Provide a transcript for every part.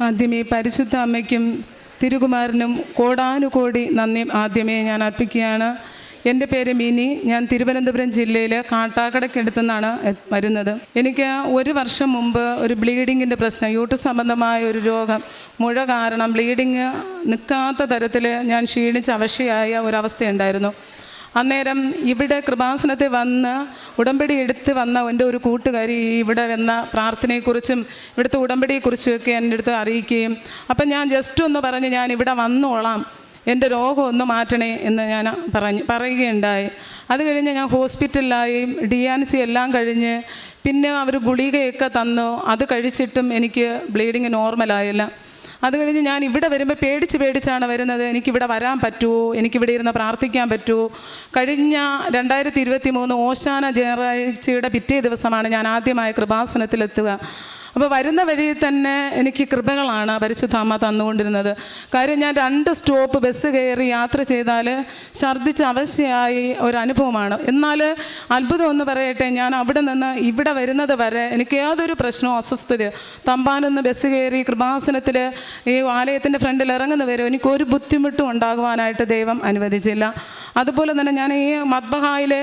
ആദ്യമേ പരിശുദ്ധ അമ്മയ്ക്കും തിരുകുമാരനും കോടാനുകോടി നന്ദി ആദ്യമേ ഞാൻ അർപ്പിക്കുകയാണ്. എന്റെ പേര് മിനി. ഞാൻ തിരുവനന്തപുരം ജില്ലയിൽ കാട്ടാക്കടയ്ക്കടുത്തു നിന്നാണ് വരുന്നത്. എനിക്ക് ഒരു വർഷം മുമ്പ് ഒരു ബ്ലീഡിങ്ങിന്റെ പ്രശ്നം യൂട്ട് സംബന്ധമായ ഒരു രോഗം മുഴ കാരണം ബ്ലീഡിങ് നിൽക്കാത്ത തരത്തിൽ ഞാൻ ക്ഷീണിച്ച് അവശയായ ഒരവസ്ഥയുണ്ടായിരുന്നു. അന്നേരം ഇവിടെ കൃപാസനത്തിൽ വന്ന് ഉടമ്പടി എടുത്ത് വന്ന എന്റെ ഒരു കൂട്ടുകാരി ഇവിടെ വന്ന പ്രാർത്ഥനയെക്കുറിച്ചും ഇവിടുത്തെ ഉടമ്പടിയെക്കുറിച്ചുമൊക്കെ എന്റെ അടുത്ത് അറിയിക്കുകയും. അപ്പം ഞാൻ ജസ്റ്റ് ഒന്ന് പറഞ്ഞ് ഞാൻ ഇവിടെ വന്നോളാം. എന്റെ രോഗം ഒന്ന് മാറ്റണേ എന്ന് ഞാൻ പറഞ്ഞ് പറയുകയുണ്ടായി. അത് കഴിഞ്ഞ് ഞാൻ ഹോസ്പിറ്റലിലായി. ഡി ആൻ സി എല്ലാം കഴിഞ്ഞ്. പിന്നെ അവർ ഗുളികയൊക്കെ തന്നു. അത് കഴിച്ചിട്ടും എനിക്ക് ബ്ലീഡിങ് നോർമലായില്ല. അത് കഴിഞ്ഞ് ഞാൻ ഇവിടെ വരുമ്പോൾ പേടിച്ച് പേടിച്ചാണ് വരുന്നത്. എനിക്കിവിടെ വരാൻ പറ്റുമോ എനിക്കിവിടെ ഇരുന്ന് പ്രാർത്ഥിക്കാൻ പറ്റുമോ കഴിഞ്ഞ രണ്ടായിരത്തി ഇരുപത്തി മൂന്ന് ഓശാന ഞായറാഴ്ചയുടെ പിറ്റേ ദിവസമാണ് ഞാൻ ആദ്യമായ കൃപാസനത്തിലെത്തുക. അപ്പോൾ വരുന്ന വഴി തന്നെ എനിക്ക് കൃപകളാണ് പരിശുദ്ധ അമ്മ തന്നുകൊണ്ടിരുന്നത്. കാര്യം ഞാൻ രണ്ട് സ്റ്റോപ്പ് ബസ് കയറി യാത്ര ചെയ്താൽ ഛർദ്ദിച്ച് അവശയായി ഒരനുഭവമാണ്. എന്നാൽ അത്ഭുതം ഒന്ന് പറയട്ടെ ഞാൻ അവിടെ നിന്ന് ഇവിടെ വരുന്നത് വരെ എനിക്ക് യാതൊരു പ്രശ്നവും അസ്വസ്ഥതയോ തമ്പാനൊന്ന് ബസ് കയറി കൃപാസനത്തിൽ ഈ ആലയത്തിന്റെ ഫ്രണ്ടിൽ ഇറങ്ങുന്ന വരെ എനിക്ക് ഒരു ബുദ്ധിമുട്ടും ഉണ്ടാകുവാനായിട്ട് ദൈവം അനുവദിച്ചില്ല. അതുപോലെ തന്നെ ഞാൻ ഈ മദ്ബഹായിൽ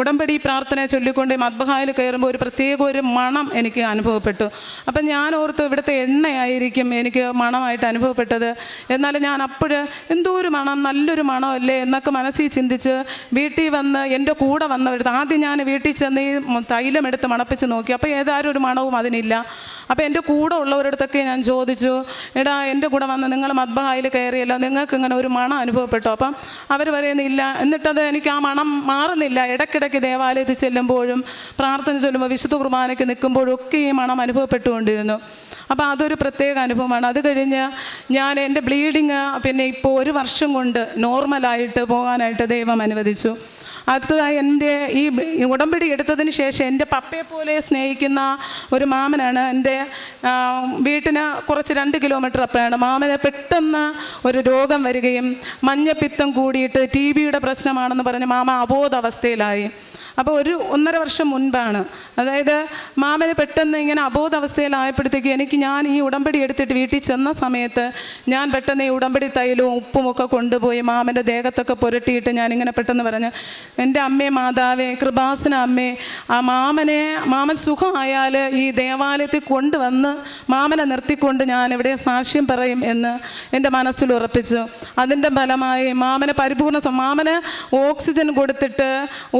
ഉടമ്പടി പ്രാർത്ഥന ചൊല്ലിക്കൊണ്ട് മദ്ബഹായിൽ കയറുമ്പോൾ ഒരു പ്രത്യേക ഒരു മണം എനിക്ക് അനുഭവപ്പെട്ടു. അപ്പം ഞാൻ ഓർത്ത് ഇവിടുത്തെ എണ്ണയായിരിക്കും എനിക്ക് മണമായിട്ട് അനുഭവപ്പെട്ടത്. എന്നാൽ ഞാൻ അപ്പോൾ എന്തോ ഒരു മണം നല്ലൊരു മണമല്ലേ എന്നൊക്കെ മനസ്സിൽ ചിന്തിച്ച് വീട്ടിൽ വന്ന് എന്റെ കൂടെ വന്നവരുത് ആദ്യം ഞാൻ വീട്ടിൽ ചെന്ന് ഈ തൈലം എടുത്ത് മണപ്പിച്ച് നോക്കി. അപ്പോൾ ഏതായാലും ഒരു മണവും അതിനില്ല. അപ്പോൾ എന്റെ കൂടെ ഉള്ളവരടുത്തൊക്കെ ഞാൻ ചോദിച്ചു എടാ എന്റെ കൂടെ വന്ന് നിങ്ങൾ മദ്ബഹായിൽ കയറിയല്ലോ നിങ്ങൾക്ക് ഇങ്ങനെ ഒരു മണം അനുഭവപ്പെട്ടു? അപ്പം അവർ പറയുന്നില്ല. എന്നിട്ടത് എനിക്ക് ആ മണം മാറുന്നില്ല. ഇടയ്ക്കിടയ്ക്ക് ദേവാലയത്തിൽ ചെല്ലുമ്പോഴും പ്രാർത്ഥന ചൊല്ലുമ്പോൾ വിശുദ്ധ കുർബാനയ്ക്ക് നിൽക്കുമ്പോഴും ഒക്കെ ഈ മണം അനുഭവപ്പെട്ടുകൊണ്ടിരുന്നു. അപ്പോൾ അതൊരു പ്രത്യേക അനുഭവമാണ്. അത് കഴിഞ്ഞ് ഞാൻ എന്റെ ബ്ലീഡിങ് പിന്നെ ഇപ്പോൾ ഒരു വർഷം കൊണ്ട് നോർമലായിട്ട് പോകാനായിട്ട് ദൈവം അനുവദിച്ചു. അടുത്തതായി എന്റെ ഈ ഉടമ്പടി എടുത്തതിന് ശേഷം എന്റെ പപ്പയെ പോലെ സ്നേഹിക്കുന്ന ഒരു മാമനാണ് എന്റെ വീട്ടിന് കുറച്ച് രണ്ട് കിലോമീറ്റർ അപ്പുറമാണ്. മാമന് പെട്ടെന്ന് ഒരു രോഗം വരികയും മഞ്ഞപ്പിത്തം കൂടിയിട്ട് ടി ബിയുടെ പ്രശ്നമാണെന്ന് പറഞ്ഞ് മാമ അബോധാവസ്ഥയിലായി. അപ്പോൾ ഒരു ഒന്നര വർഷം മുൻപാണ്. അതായത് മാമന് പെട്ടെന്ന് ഇങ്ങനെ അബോധാവസ്ഥയിലായപ്പോഴത്തേക്ക് എനിക്ക് ഞാൻ ഈ ഉടമ്പടി എടുത്തിട്ട് വീട്ടിൽ ചെന്ന സമയത്ത് ഞാൻ പെട്ടെന്ന് ഈ ഉടമ്പടി തൈലവും ഉപ്പുമൊക്കെ കൊണ്ടുപോയി മാമന്റെ ദേഹത്തൊക്കെ പുരട്ടിയിട്ട് ഞാനിങ്ങനെ പെട്ടെന്ന് പറഞ്ഞു എന്റെ അമ്മേ മാതാവേ കൃപാസന അമ്മേ ആ മാമനെ മാമൻ സുഖമായാൽ ഈ ദേവാലയത്തിൽ കൊണ്ടുവന്ന് മാമനെ നിർത്തിക്കൊണ്ട് ഞാൻ ഇവിടെ സാക്ഷ്യം പറയും എന്ന് എന്റെ മനസ്സിൽ ഉറപ്പിച്ചു. അതിന്റെ ഫലമായി മാമന് പരിപൂർണ മാമന് ഓക്സിജൻ കൊടുത്തിട്ട്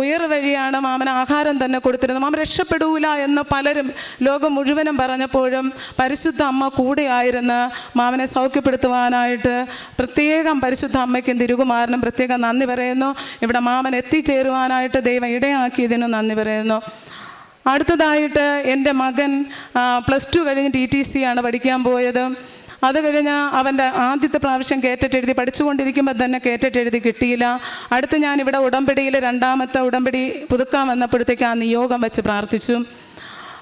ഉയർ വഴിയാണ് മാമന് ആഹാരം തന്നെ കൊടുത്തിരുന്നത്. മാമൻ രക്ഷപ്പെടൂല എന്ന് പലരും ലോകം മുഴുവനും പറഞ്ഞപ്പോഴും പരിശുദ്ധ അമ്മ കൂടെയായിരുന്ന് മാമനെ സൗഖ്യപ്പെടുത്തുവാനായിട്ട് പ്രത്യേകം പരിശുദ്ധ അമ്മയ്ക്കും തിരുകുമാരനും പ്രത്യേകം നന്ദി പറയുന്നു. ഇവിടെ മാമൻ എത്തിച്ചേരുവാനായിട്ട് ദൈവം ഇടയാക്കിയതിനും നന്ദി പറയുന്നു. അടുത്തതായിട്ട് എന്റെ മകൻ പ്ലസ് ടു കഴിഞ്ഞ് ടി ടി സി ആണ് പഠിക്കാൻ പോയത്. അത് കഴിഞ്ഞ് അവന്റെ ആദ്യത്തെ പ്രാവശ്യം കേറ്ററ്റ് എഴുതി പഠിച്ചുകൊണ്ടിരിക്കുമ്പോൾ തന്നെ കേറ്ററ്റ് എഴുതി കിട്ടിയില്ല. അടുത്ത് ഞാൻ ഉടമ്പടിയിൽ രണ്ടാമത്തെ ഉടമ്പടി പുതുക്കാൻ വന്നപ്പോഴത്തേക്ക് ആ നിയോഗം വെച്ച് പ്രാർത്ഥിച്ചു.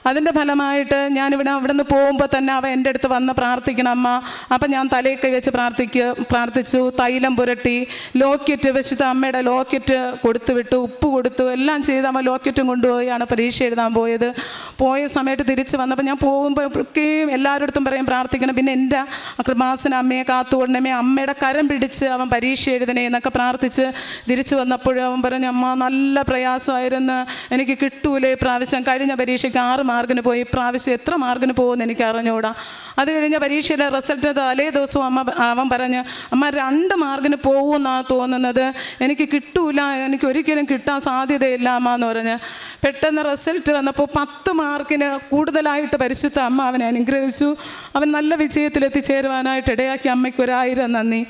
അതിന്റെ ഫലമായിട്ട് ഞാനിവിടെ അവിടെ നിന്ന് പോകുമ്പോൾ തന്നെ അവ എന്റെ അടുത്ത് വന്ന് പ്രാർത്ഥിക്കണം അമ്മ. അപ്പം ഞാൻ തലയൊക്കെ വെച്ച് പ്രാർത്ഥിക്കുക പ്രാർത്ഥിച്ചു. തൈലം പുരട്ടി ലോക്കറ്റ് വെച്ചിട്ട് അമ്മയുടെ ലോക്കറ്റ് കൊടുത്തു വിട്ടു ഉപ്പ് കൊടുത്തു എല്ലാം ചെയ്ത് അമ്മ ലോക്കറ്റും കൊണ്ടുപോയാണ് പരീക്ഷ എഴുതാൻ പോയത്. പോയ സമയത്ത് തിരിച്ച് വന്നപ്പോൾ ഞാൻ പോകുമ്പോഴൊക്കെയും എല്ലാവരുടെ അടുത്തും പറയും പ്രാർത്ഥിക്കണം. പിന്നെ എന്റെ കൃപാസന അമ്മയെ കാത്തുകൊണ്ടമേ അമ്മയുടെ കരം പിടിച്ച് അവൻ പരീക്ഷ എഴുതണേ എന്നൊക്കെ പ്രാർത്ഥിച്ച് തിരിച്ചു വന്നപ്പോഴും അവൻ പറഞ്ഞു അമ്മ നല്ല പ്രയാസമായിരുന്നു. എനിക്ക് കിട്ടൂലേ പ്രാവശ്യം. കഴിഞ്ഞ പരീക്ഷയ്ക്ക് ആറ് മാർക്കിന് പോയി ഇപ്രാവശ്യം എത്ര മാർക്കിന് പോകുമെന്ന് എനിക്ക് അറിഞ്ഞുകൂടാ അത് കഴിഞ്ഞ പരീക്ഷയിലെ റിസൾട്ട് തലേ ദിവസവും അമ്മ അവൻ പറഞ്ഞ് അമ്മ രണ്ട് മാർക്കിന് പോകുമെന്നാണ് തോന്നുന്നത്. എനിക്ക് കിട്ടൂല എനിക്ക് ഒരിക്കലും കിട്ടാൻ സാധ്യതയില്ല അമ്മ എന്ന് പറഞ്ഞ്. പെട്ടെന്ന് റിസൾട്ട് വന്നപ്പോൾ പത്ത് മാർക്കിന് കൂടുതലായിട്ട് പരിശുദ്ധ അമ്മ അവനെ അനുഗ്രഹിച്ചു. അവൻ നല്ല വിജയത്തിൽ എത്തിച്ചേരുവാനായിട്ട് ഇടയാക്കി അമ്മയ്ക്ക് ഒരായിരം നന്ദി.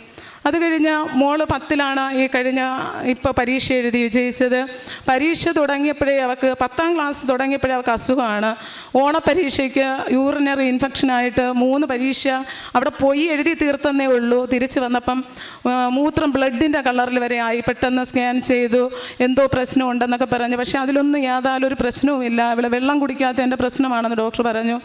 അത് കഴിഞ്ഞ് മോൾ പത്തിലാണ് ഈ കഴിഞ്ഞ ഇപ്പോൾ പരീക്ഷ എഴുതി വിജയിച്ചത്. പരീക്ഷ തുടങ്ങിയപ്പോഴേ അവൾക്ക് പത്താം ക്ലാസ് തുടങ്ങിയപ്പോഴേ അവൾക്ക് അസുഖമാണ്. ഓണപ്പരീക്ഷയ്ക്ക് യൂറിനറി ഇൻഫെക്ഷനായിട്ട് മൂന്ന് പരീക്ഷ അവിടെ പോയി എഴുതി തീർത്തെന്നേ ഉള്ളൂ. തിരിച്ച് വന്നപ്പം മൂത്രം ബ്ലഡിന്റെ കളറിൽ വരെ ആയി. പെട്ടെന്ന് സ്കാൻ ചെയ്തു. എന്തോ പ്രശ്നമുണ്ടെന്നൊക്കെ പറഞ്ഞു. പക്ഷേ അതിലൊന്നും യാതൊരു പ്രശ്നവുമില്ല. ഇവിടെ വെള്ളം കുടിക്കാത്തതിന്റെ പ്രശ്നമാണെന്ന് ഡോക്ടർ പറഞ്ഞു.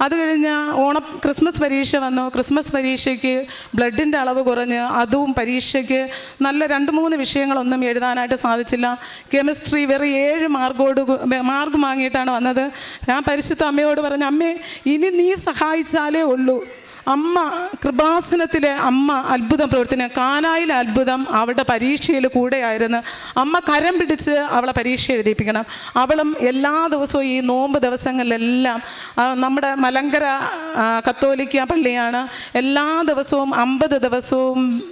അത് കഴിഞ്ഞ് ഓണ ക്രിസ്മസ് പരീക്ഷ വന്നു. ക്രിസ്മസ് പരീക്ഷയ്ക്ക് ബ്ലഡിന്റെ അളവ് കുറഞ്ഞ് അതും പരീക്ഷയ്ക്ക് നല്ല രണ്ട് മൂന്ന് വിഷയങ്ങളൊന്നും എഴുതാനായിട്ട് സാധിച്ചില്ല. കെമിസ്ട്രി വെറും ഏഴ് മാർക്കോട് മാർക്ക് വാങ്ങിയിട്ടാണ് വന്നത്. ഞാൻ പരിശുദ്ധ അമ്മയോട് പറഞ്ഞു അമ്മേ ഇനി നീ സഹായിച്ചാലേ ഉള്ളൂ. അമ്മ കൃപാസനത്തിലെ അമ്മ അത്ഭുതം പ്രവർത്തനം കാനായിൽ അത്ഭുതം അവളുടെ പരീക്ഷയിൽ കൂടെയായിരുന്നു. അമ്മ കരം പിടിച്ച് അവളെ പരീക്ഷ എഴുതിപ്പിക്കണം. അവളും എല്ലാ ദിവസവും ഈ നോമ്പ് ദിവസങ്ങളിലെല്ലാം നമ്മുടെ മലങ്കര കത്തോലിക്ക പള്ളിയാണ്. എല്ലാ ദിവസവും അമ്പത് ദിവസവും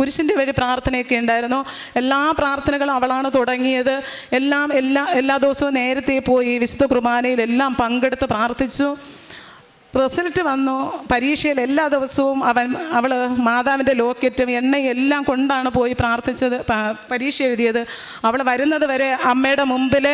കുരിശിന്റെ വഴി പ്രാർത്ഥനയൊക്കെ ഉണ്ടായിരുന്നു. എല്ലാ പ്രാർത്ഥനകളും അവളാണ് തുടങ്ങിയത്. എല്ലാം എല്ലാ എല്ലാ ദിവസവും നേരത്തെ പോയി വിശുദ്ധ കുർബാനയിൽ എല്ലാം പങ്കെടുത്ത് പ്രാർത്ഥിച്ചു. റിസൾട്ട് വന്നു. പരീക്ഷയിൽ എല്ലാ ദിവസവും അവൻ അവൾ മാതാവിന്റെ ലോക്കറ്റും എണ്ണയും എല്ലാം കൊണ്ടാണ് പോയി പ്രാർത്ഥിച്ചത്. പരീക്ഷ എഴുതിയത്. അവൾ വരുന്നത് വരെ അമ്മയുടെ മുമ്പിൽ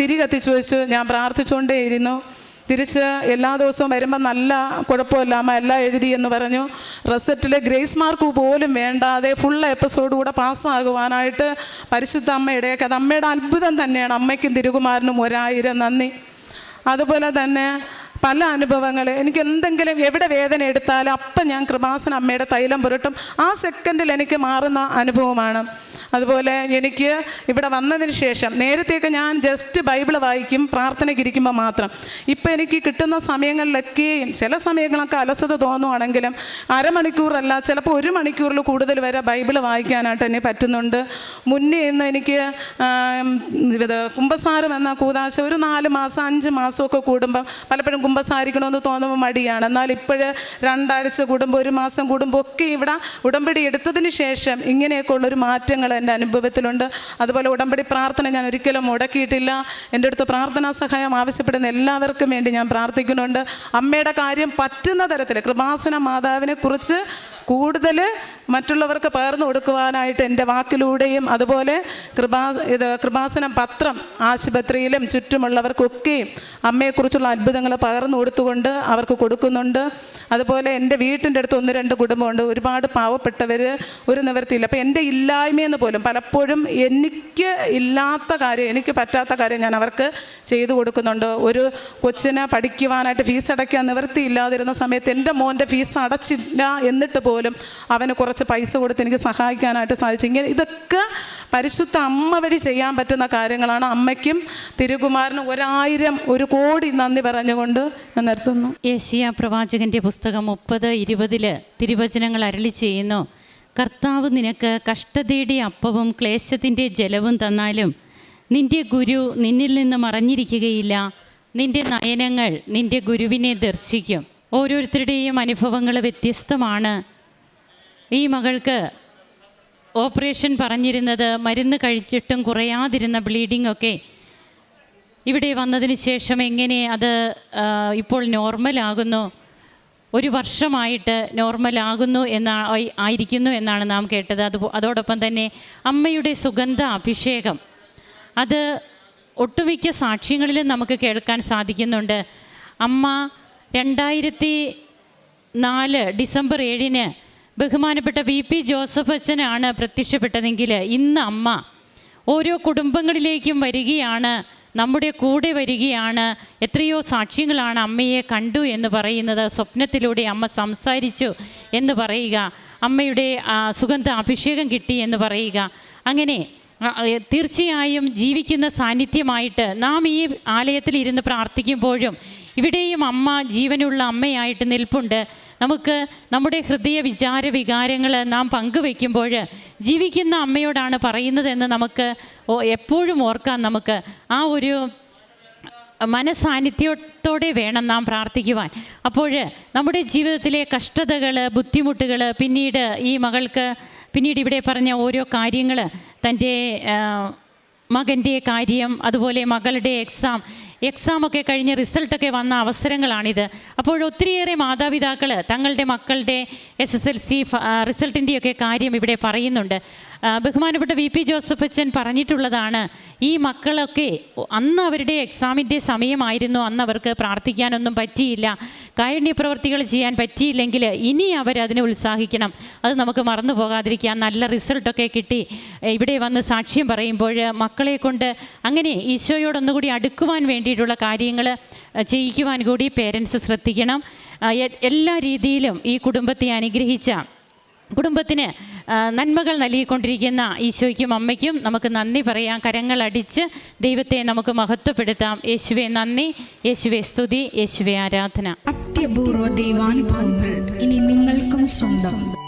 തിരി വെച്ച് ഞാൻ പ്രാർത്ഥിച്ചുകൊണ്ടേയിരുന്നു. തിരിച്ച് എല്ലാ ദിവസവും വരുമ്പോൾ നല്ല കുഴപ്പമില്ല. അമ്മ എല്ലാം എഴുതി എന്ന് പറഞ്ഞു. റിസൾട്ടിൽ ഗ്രേസ് മാർക്ക് പോലും വേണ്ടാതെ ഫുൾ എപ്പിസോഡ് കൂടെ പാസ്സാകുവാനായിട്ട് പരിശുദ്ധ അമ്മ ഇടയൊക്കെ അത് അമ്മയുടെ അത്ഭുതം തന്നെയാണ്. അമ്മയ്ക്കും തിരുകുമാരനും ഒരായിരം നന്ദി. അതുപോലെ തന്നെ പല അനുഭവങ്ങൾ എനിക്ക് എന്തെങ്കിലും എവിടെ വേദന എടുത്താലും അപ്പം ഞാൻ കൃപാസന അമ്മയുടെ തൈലം പുരട്ടും. ആ സെക്കൻഡിൽ എനിക്ക് മാറുന്ന അനുഭവമാണ്. അതുപോലെ എനിക്ക് ഇവിടെ വന്നതിന് ശേഷം നേരത്തെയൊക്കെ ഞാൻ ജസ്റ്റ് ബൈബിൾ വായിക്കും പ്രാർത്ഥനയ്ക്ക് ഇരിക്കുമ്പോൾ മാത്രം. ഇപ്പം എനിക്ക് കിട്ടുന്ന സമയങ്ങളിലൊക്കെയും ചില സമയങ്ങളൊക്കെ അലസത തോന്നുവാണെങ്കിലും അരമണിക്കൂറല്ല ചിലപ്പോൾ ഒരു മണിക്കൂറിൽ കൂടുതൽ വരെ ബൈബിൾ വായിക്കാനായിട്ട് എന്നെ പറ്റുന്നുണ്ട്. മുന്നേ ഇന്ന് എനിക്ക് ഇത് കുമ്പസാരം എന്ന കൂതാശ ഒരു നാല് മാസം അഞ്ച് മാസമൊക്കെ കൂടുമ്പം പലപ്പോഴും കുമ്പസാരിക്കണമെന്ന് തോന്നുമ്പോൾ മടിയാണ്. എന്നാൽ ഇപ്പോൾ രണ്ടാഴ്ച കൂടുമ്പോൾ ഒരു മാസം കൂടുമ്പോൾ ഒക്കെ ഇവിടെ ഉടമ്പടി എടുത്തതിന് ശേഷം ഇങ്ങനെയൊക്കെ ഉള്ളൊരു മാറ്റങ്ങൾ എന്റെ അനുഭവത്തിലുണ്ട്. അതുപോലെ ഉടമ്പടി പ്രാർത്ഥന ഞാൻ ഒരിക്കലും മുടക്കിയിട്ടില്ല. എന്റെ അടുത്ത് പ്രാർത്ഥനാ സഹായം ആവശ്യപ്പെടുന്ന എല്ലാവർക്കും വേണ്ടി ഞാൻ പ്രാർത്ഥിക്കുന്നുണ്ട്. അമ്മയുടെ കാര്യം പറ്റുന്ന തരത്തിൽ കൃപാസന മാതാവിനെ കുറിച്ച് കൂടുതൽ മറ്റുള്ളവർക്ക് പകർന്നു കൊടുക്കുവാനായിട്ട് എന്റെ വാക്കിലൂടെയും അതുപോലെ കൃപാ ഇത് കൃപാസനം പത്രം ആശുപത്രിയിലും ചുറ്റുമുള്ളവർക്കൊക്കെയും അമ്മയെക്കുറിച്ചുള്ള അത്ഭുതങ്ങൾ പകർന്നു കൊടുത്തുകൊണ്ട് അവർക്ക് കൊടുക്കുന്നുണ്ട്. അതുപോലെ എന്റെ വീട്ടിന്റെ അടുത്ത് ഒന്ന് രണ്ട് കുടുംബമുണ്ട്. ഒരുപാട് പാവപ്പെട്ടവർ ഒരു നിവൃത്തിയില്ല. അപ്പോൾ എന്റെ ഇല്ലായ്മയെന്ന് പോലും പലപ്പോഴും എനിക്ക് ഇല്ലാത്ത കാര്യം എനിക്ക് പറ്റാത്ത കാര്യം ഞാൻ അവർക്ക് ചെയ്തു കൊടുക്കുന്നുണ്ട്. ഒരു കൊച്ചിനെ പഠിക്കുവാനായിട്ട് ഫീസ് അടയ്ക്കാൻ നിവൃത്തിയില്ലാതിരുന്ന സമയത്ത് എന്റെ മോന്റെ ഫീസ് അടച്ചില്ല എന്നിട്ട് പോലും അവന് കുറച്ച് പൈസ കൊടുത്ത് എനിക്ക് സഹായിക്കാനായിട്ട് സാധിച്ചു. ഇങ്ങനെ ഇതൊക്കെ പരിശുദ്ധ അമ്മ വഴി ചെയ്യാൻ പറ്റുന്ന കാര്യങ്ങളാണ്. അമ്മയ്ക്കും തിരുകുമാരനും ഒരായിരം ഒരു കോടി നന്ദി പറഞ്ഞുകൊണ്ട് ഞാൻ നിർത്തുന്നു. യേശിയ പ്രവാചകന്റെ പുസ്തകം മുപ്പത് ഇരുപതിൽ തിരുവചനങ്ങൾ അരളി ചെയ്യുന്നു. കർത്താവ് നിനക്ക് കഷ്ടതയുടെ അപ്പവും ക്ലേശത്തിന്റെ ജലവും തന്നാലും നിന്റെ ഗുരു നിന്നിൽ നിന്ന് മറഞ്ഞിരിക്കുകയില്ല നിന്റെ നയനങ്ങൾ നിന്റെ ഗുരുവിനെ ദർശിക്കും. ഓരോരുത്തരുടെയും അനുഭവങ്ങൾ വ്യത്യസ്തമാണ്. ഈ മകൾക്ക് ഓപ്പറേഷൻ പറഞ്ഞിരുന്നത് മരുന്ന് കഴിച്ചിട്ടും കുറയാതിരുന്ന ബ്ലീഡിംഗ് ഒക്കെ ഇവിടെ വന്നതിന് ശേഷം എങ്ങനെ അത് ഇപ്പോൾ നോർമലാകുന്നു ഒരു വർഷമായിട്ട് നോർമലാകുന്നു എന്ന ആയി- ആയിരിക്കുന്നു എന്നാണ് നാം കേട്ടത്. അത് അതോടൊപ്പം തന്നെ അമ്മയുടെ സുഗന്ധ അഭിഷേകം. അത് ഒട്ടുമിക്ക സാക്ഷ്യങ്ങളിലും നമുക്ക് കേൾക്കാൻ സാധിക്കുന്നുണ്ട്. അമ്മ രണ്ടായിരത്തി നാല് ഡിസംബർ ഏഴിന് ബഹുമാനപ്പെട്ട വി പി ജോസഫ് അച്ഛനാണ് പ്രത്യക്ഷപ്പെട്ടതെങ്കിൽ ഇന്ന് അമ്മ ഓരോ കുടുംബങ്ങളിലേക്കും വരികയാണ് നമ്മുടെ കൂടെ വരികയാണ്. എത്രയോ സാക്ഷ്യങ്ങളാണ് അമ്മയെ കണ്ടു എന്ന് പറയുന്നത്. സ്വപ്നത്തിലൂടെ അമ്മ സംസാരിച്ചു എന്ന് പറയുക. അമ്മയുടെ സുഗന്ധ അഭിഷേകം കിട്ടി എന്ന് പറയുക. അങ്ങനെ തീർച്ചയായും ജീവിക്കുന്ന സാന്നിധ്യമായിട്ട് നാം ഈ ആലയത്തിൽ ഇരുന്ന് പ്രാർത്ഥിക്കുമ്പോഴും ഇവിടെയും അമ്മ ജീവനുള്ള അമ്മയായിട്ട് നിൽപ്പുണ്ട്. നമുക്ക് നമ്മുടെ ഹൃദയ വിചാര വികാരങ്ങൾ നാം പങ്കുവെക്കുമ്പോൾ ജീവിക്കുന്ന അമ്മയോടാണ് പറയുന്നതെന്ന് നമുക്ക് എപ്പോഴും ഓർക്കാൻ നമുക്ക്. ആ ഒരു മനസാന്നിധ്യത്തോടെ വേണം നാം പ്രാർത്ഥിക്കുവാൻ. അപ്പോൾ നമ്മുടെ ജീവിതത്തിലെ കഷ്ടതകൾ ബുദ്ധിമുട്ടുകൾ പിന്നീട് ഈ മകൾക്ക് പിന്നീട് ഇവിടെ പറഞ്ഞ ഓരോ കാര്യങ്ങൾ തന്റെ മകന്റെ കാര്യം അതുപോലെ മകളുടെ എക്സാം എക്സാമൊക്കെ കഴിഞ്ഞ് റിസൾട്ടൊക്കെ വന്ന അവസരങ്ങളാണിത്. അപ്പോൾ ഒത്തിരിയേറെ മാതാപിതാക്കൾ തങ്ങളുടെ മക്കളുടെ എസ് എസ് എൽ സി റിസൾട്ടിന്റെയൊക്കെ കാര്യം ഇവിടെ പറയുന്നുണ്ട്. ബഹുമാനപ്പെട്ട വി പി ജോസഫ് അച്ഛൻ പറഞ്ഞിട്ടുള്ളതാണ് ഈ മക്കളൊക്കെ അന്ന് അവരുടെ എക്സാമിന്റെ സമയമായിരുന്നു അന്ന് അവർക്ക് പ്രാർത്ഥിക്കാനൊന്നും പറ്റിയില്ല. കാരുണ്യ പ്രവർത്തികൾ ചെയ്യാൻ പറ്റിയില്ലെങ്കിൽ ഇനി അവരതിനെ ഉത്സാഹിക്കണം. അത് നമുക്ക് മറന്നു പോകാതിരിക്കാൻ നല്ല റിസൾട്ടൊക്കെ കിട്ടി. ഇവിടെ വന്ന് സാക്ഷ്യം പറയുമ്പോൾ മക്കളെ കൊണ്ട് അങ്ങനെ ഈശോയോടൊന്നുകൂടി അടുക്കുവാൻ വേണ്ടിയിട്ടുള്ള കാര്യങ്ങൾ ചെയ്യിക്കുവാൻ കൂടി പേരൻസ് ശ്രദ്ധിക്കണം. എല്ലാ രീതിയിലും ഈ കുടുംബത്തെ അനുഗ്രഹിച്ച കുടുംബത്തിന് നന്മകൾ നൽകിക്കൊണ്ടിരിക്കുന്ന ഈശോയ്ക്കും അമ്മയ്ക്കും നമുക്ക് നന്ദി പറയാം. കരങ്ങളടിച്ച് ദൈവത്തെ നമുക്ക് മഹത്വപ്പെടുത്താം. യേശുവെ നന്ദി. യേശുവെ സ്തുതി. യേശുവെ ആരാധന. അത്യപൂർവ ദൈവാനുഭവങ്ങൾ ഇനി നിങ്ങൾക്കും സ്വന്തം.